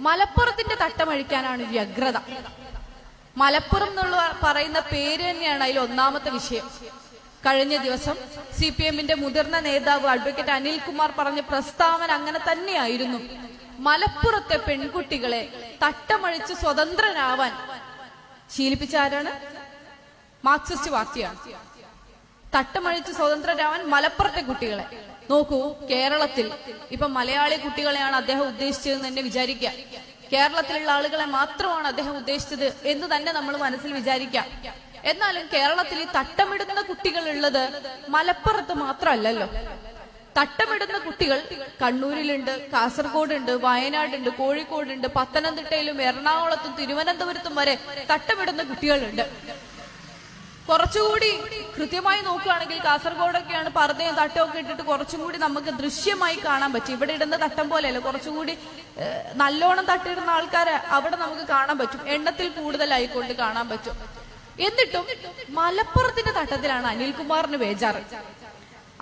മലപ്പുറത്തിന്റെ തട്ടമഴിക്കാനാണ് വ്യഗ്രത. മലപ്പുറം എന്നുള്ള പറയുന്ന പേര് തന്നെയാണ് അതിൽ ഒന്നാമത്തെ വിഷയം. കഴിഞ്ഞ ദിവസം സി പി എമ്മിന്റെ മുതിർന്ന നേതാവ് അഡ്വക്കേറ്റ് അനിൽകുമാർ പറഞ്ഞ പ്രസ്താവന അങ്ങനെ തന്നെയായിരുന്നു. മലപ്പുറത്തെ പെൺകുട്ടികളെ തട്ടമഴിച്ച് സ്വതന്ത്രനാവാൻ ശീലിപ്പിച്ച ആരാണ്? മാർക്സിസ്റ്റ് പാർട്ടിയാണ്. തട്ടമഴിച്ച് സ്വതന്ത്രരാവാൻ മലപ്പുറത്തെ കുട്ടികളെ. നോക്കൂ കേരളത്തിൽ ഇപ്പൊ മലയാളി കുട്ടികളെയാണ് അദ്ദേഹം ഉദ്ദേശിച്ചതെന്ന് തന്നെ വിചാരിക്കുക. കേരളത്തിലുള്ള ആളുകളെ മാത്രമാണ് അദ്ദേഹം ഉദ്ദേശിച്ചത് എന്ന് തന്നെ നമ്മൾ മനസ്സിൽ വിചാരിക്കാം എന്നാലും കേരളത്തിൽ ഈ തട്ടമിടുന്ന കുട്ടികൾ ഉള്ളത് മലപ്പുറത്ത് മാത്രമല്ലല്ലോ. തട്ടമിടുന്ന കുട്ടികൾ കണ്ണൂരിലുണ്ട് കാസർഗോഡുണ്ട് വയനാടുണ്ട് കോഴിക്കോടുണ്ട് പത്തനംതിട്ടയിലും എറണാകുളത്തും തിരുവനന്തപുരത്തും വരെ തട്ടമിടുന്ന കുട്ടികളുണ്ട്. കുറച്ചുകൂടി കൃത്യമായി നോക്കുകയാണെങ്കിൽ കാസർഗോഡൊക്കെയാണ് പർദ്ദയും തട്ടമൊക്കെ ഇട്ടിട്ട് കുറച്ചും കൂടി നമുക്ക് ദൃശ്യമായി കാണാൻ പറ്റും. ഇവിടെ ഇടുന്ന തട്ടം പോലെയല്ല കുറച്ചുകൂടി നല്ലോണം തട്ടിടുന്ന ആൾക്കാരെ അവിടെ നമുക്ക് കാണാൻ പറ്റും. എണ്ണത്തിൽ കൂടുതലായിക്കൊണ്ട് കാണാൻ പറ്റും. എന്നിട്ടും മലപ്പുറത്തിന്റെ തട്ടത്തിലാണ് അനിൽകുമാറിന് ബേജാറ്.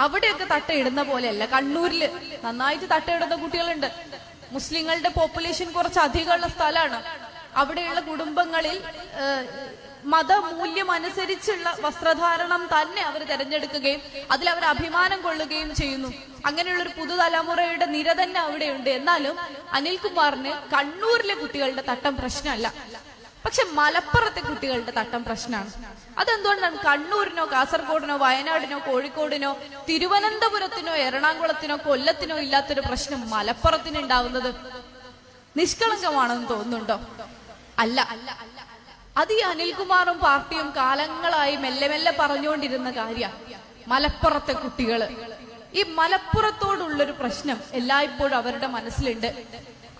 അവിടെയൊക്കെ തട്ട ഇടുന്ന പോലെയല്ല. കണ്ണൂരിൽ നന്നായിട്ട് തട്ട ഇടുന്ന കുട്ടികളുണ്ട്. മുസ്ലിങ്ങളുടെ പോപ്പുലേഷൻ കുറച്ച് അധികമുള്ള സ്ഥലമാണ്. അവിടെയുള്ള കുടുംബങ്ങളിൽ മതമൂല്യം അനുസരിച്ചുള്ള വസ്ത്രധാരണം തന്നെ അവർ തിരഞ്ഞെടുക്കുകയും അതിൽ അവർ അഭിമാനം കൊള്ളുകയും ചെയ്യുന്നു. അങ്ങനെയുള്ള ഒരു പുതുതലമുറയുടെ നിര തന്നെ അവിടെയുണ്ട്. എന്നാലും അനിൽകുമാറിന് കണ്ണൂരിലെ കുട്ടികളുടെ തട്ടം പ്രശ്നമല്ല. പക്ഷെ മലപ്പുറത്തെ കുട്ടികളുടെ തട്ടം പ്രശ്നമാണ്. അതെന്തുകൊണ്ടാണ് കണ്ണൂരിനോ കാസർഗോഡിനോ വയനാടിനോ കോഴിക്കോടിനോ തിരുവനന്തപുരത്തിനോ എറണാകുളത്തിനോ കൊല്ലത്തിനോ ഇല്ലാത്തൊരു പ്രശ്നം മലപ്പുറത്തിന് ഉണ്ടാവുന്നത് നിഷ്കളങ്കമാണെന്ന് തോന്നുന്നുണ്ടോ? അല്ല. അത് ഈ അനിൽകുമാറും പാർട്ടിയും കാലങ്ങളായി മെല്ലെ മെല്ലെ പറഞ്ഞുകൊണ്ടിരുന്ന കാര്യ. മലപ്പുറത്തെ കുട്ടികൾ. ഈ മലപ്പുറത്തോടുള്ളൊരു പ്രശ്നം എല്ലായ്പ്പോഴും അവരുടെ മനസ്സിലുണ്ട്.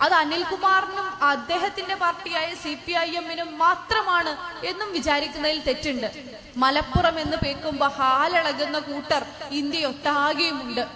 അത് അനിൽകുമാറിനും അദ്ദേഹത്തിന്റെ പാർട്ടിയായ സി പി ഐ എമ്മിനും മാത്രമാണ് എന്നും വിചാരിക്കുന്നതിൽ തെറ്റുണ്ട്. മലപ്പുറം എന്ന് പേക്കുമ്പോ ഹാലിളകുന്ന കൂട്ടർ ഇന്ത്യയൊട്ടാകെയുമുണ്ട്.